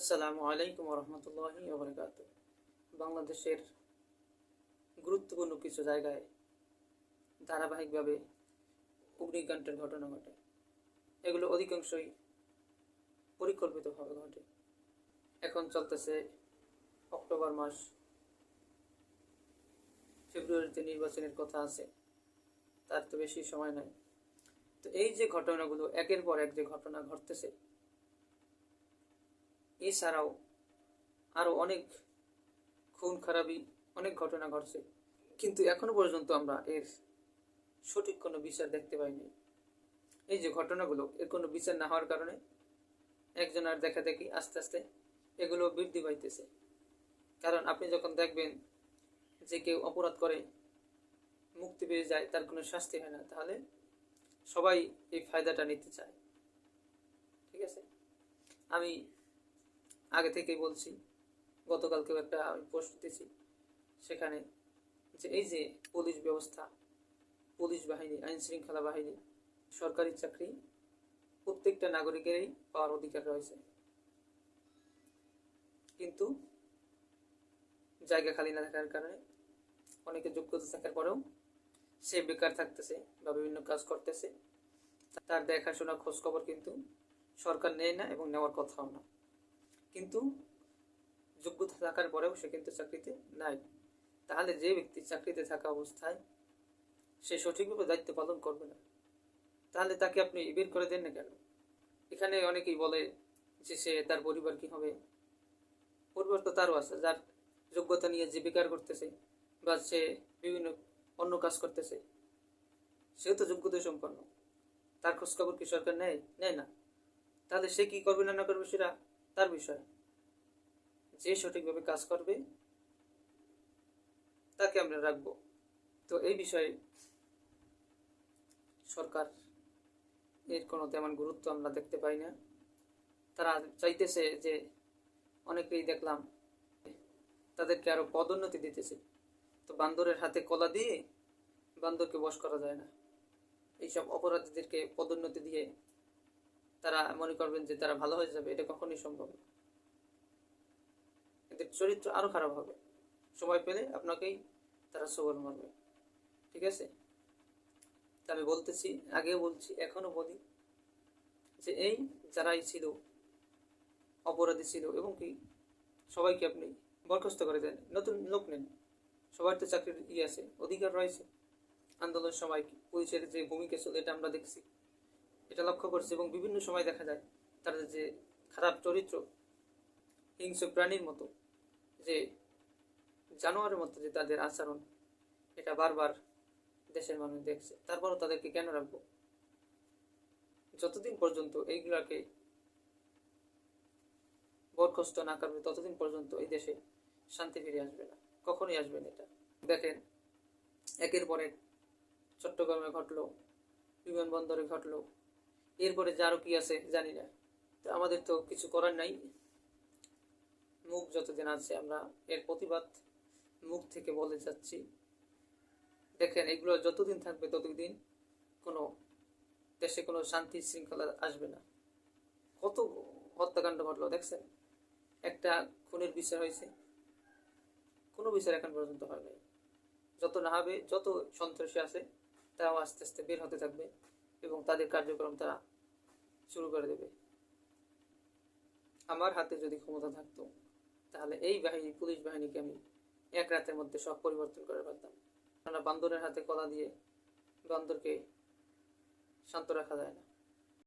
আসসালামু আলাইকুম রহমতুল্লাহি ওবরাকাত বাংলাদেশের গুরুত্বপূর্ণ কিছু জায়গায় ধারাবাহিকভাবে অগ্নিকাণ্ডের ঘটনা ঘটে। এগুলো অধিকাংশই পরিকল্পিতভাবে ঘটে। এখন চলতেছে অক্টোবর মাস। ফেব্রুয়ারিতে নির্বাচনের কথা আছে, তার তো বেশি সময় নাই। তো এই যে ঘটনাগুলো, একের পর এক যে ঘটনা ঘটতেছে এছাড়াও আরও অনেক খুন খারাপি, অনেক ঘটনা ঘটছে। কিন্তু এখনও পর্যন্ত আমরা এর সঠিক কোনো বিচার দেখতে পাইনি। এই যে ঘটনাগুলো, এর কোনো বিচার না হওয়ার কারণে একজন আর দেখা দেখি আস্তে আস্তে এগুলো বৃদ্ধি পাইতেছে। কারণ আপনি যখন দেখবেন যে কেউ অপরাধ করে, মুক্তি পেয়ে যায়, তার কোনো শাস্তি হয় না, তাহলে সবাই এই ফায়দাটা নিতে চায়। ঠিক আছে? আমি আগে থেকেই বলছি, গতকালকেও একটা আমি পোস্ট দিয়েছি সেখানে যে এই যে পুলিশ ব্যবস্থা, পুলিশ বাহিনী, আইন শৃঙ্খলা বাহিনী, সরকারি চাকরি, প্রত্যেকটা নাগরিকেরই পাওয়ার অধিকার রয়েছে। কিন্তু জায়গা খালি না থাকার কারণে অনেকে যোগ্যতা থাকার পরেও সে বেকার থাকতেছে বা বিভিন্ন কাজ করতেছে। তার দেখাশোনা খোঁজখবর কিন্তু সরকার নেয় না এবং নেওয়ার কথাও না। কিন্তু যোগ্যতা থাকার পরেও সে কিন্তু চাকরিতে নাই। তাহলে যে ব্যক্তি চাকরিতে থাকা অবস্থায় সে সঠিকভাবে দায়িত্ব পালন করবে না, তাহলে তাকে আপনি বের করে দেন না কেন? এখানে অনেকেই বলে যে সে তার পরিবার কি হবে? পরিবার তো তারও আছে, যার যোগ্যতা নিয়ে জীবিকার করতেছে বা সে বিভিন্ন অন্য কাজ করতেছে, সেও তো যোগ্যতা সম্পন্ন। তার খোঁজখবর কি সরকার নেয়? নেয় না। তাহলে সে কি করবে না না করবে সেটা তার বিষয়। যে সঠিকভাবে কাজ করবে, তাকে আমরা রাখব। তো এই বিষয়ে সরকার এর কোনো তেমন গুরুত্ব আমরা দেখতে পাই না। তারা চাইতেছে যে অনেকেই দেখলাম তাদেরকে আরও পদোন্নতি দিতেছে। তো বান্দরের হাতে কলা দিয়ে বান্দরকে বশ করা যায় না। এইসব অপরাধীদেরকে পদোন্নতি দিয়ে তারা মনে করবেন যে তারা ভালো হয়ে যাবে, এটা কখনোই সম্ভব না। এদের চরিত্র আরও খারাপ হবে। সময় পেলে আপনাকেই তারা সবর মারবে ঠিক আছে? আমি বলতেছি, আগেও বলছি, এখনও বলি যে এই যারাই ছিল, অপরাধী ছিল, এবং কি সবাইকে আপনি বরখাস্ত করে দেন, নতুন লোক নেন, সবার তো চাকরির ই আছে, অধিকার রয়েছে। আন্দোলনের সময় পুলিশের যে ভূমিকা ছিল, এটা আমরা দেখছি। এটা লক্ষ্য করছি এবং বিভিন্ন সময় দেখা যায় তাদের যে খারাপ চরিত্র, হিংস্র প্রাণীর মতো, যে জানোয়ারের মতো যে তাদের আচরণ, এটা বারবার দেশের মানুষ দেখছে। তারপরও তাদেরকে কেন রাখব? যতদিন পর্যন্ত এইগুলাকে বরখস্ত না করবে, ততদিন পর্যন্ত এই দেশে শান্তি ফিরে আসবে না। কখনোই আসবে না এটা। দেখেন, একের পর এক চট্টগ্রামে ঘটলো, বিমানবন্দরে ঘটলো এরপরে যারও কি আছে, জানি না। তো আমাদের তো কিছু করার নাই। মুখ যতদিন আছে আমরা এর প্রতিবাদ মুখ থেকে বলে যাচ্ছি। দেখেন, এগুলো যতদিন থাকবে ততদিন কোনো দেশে কোনো শান্তি শৃঙ্খলা আসবে না। কত হত্যাকাণ্ড ঘটলো, দেখছেন? একটা খুনের বিচার হয়েছে। কোনো বিচার এখন পর্যন্ত হয় যত না হবে, যত সন্ত্রাসী আছে তারাও আস্তে আস্তে বের হতে থাকবে। এবং তাদের কার্যক্রম তারা শুরু করে দেবে। আমার হাতে যদি ক্ষমতা থাকতো, তাহলে এই বাহিনী, পুলিশ বাহিনীকে আমি এক রাতের মধ্যে সব পরিবর্তন করে পারতাম কেননা বান্দরের হাতে কলা দিয়ে বান্দরকে শান্ত রাখা যায় না।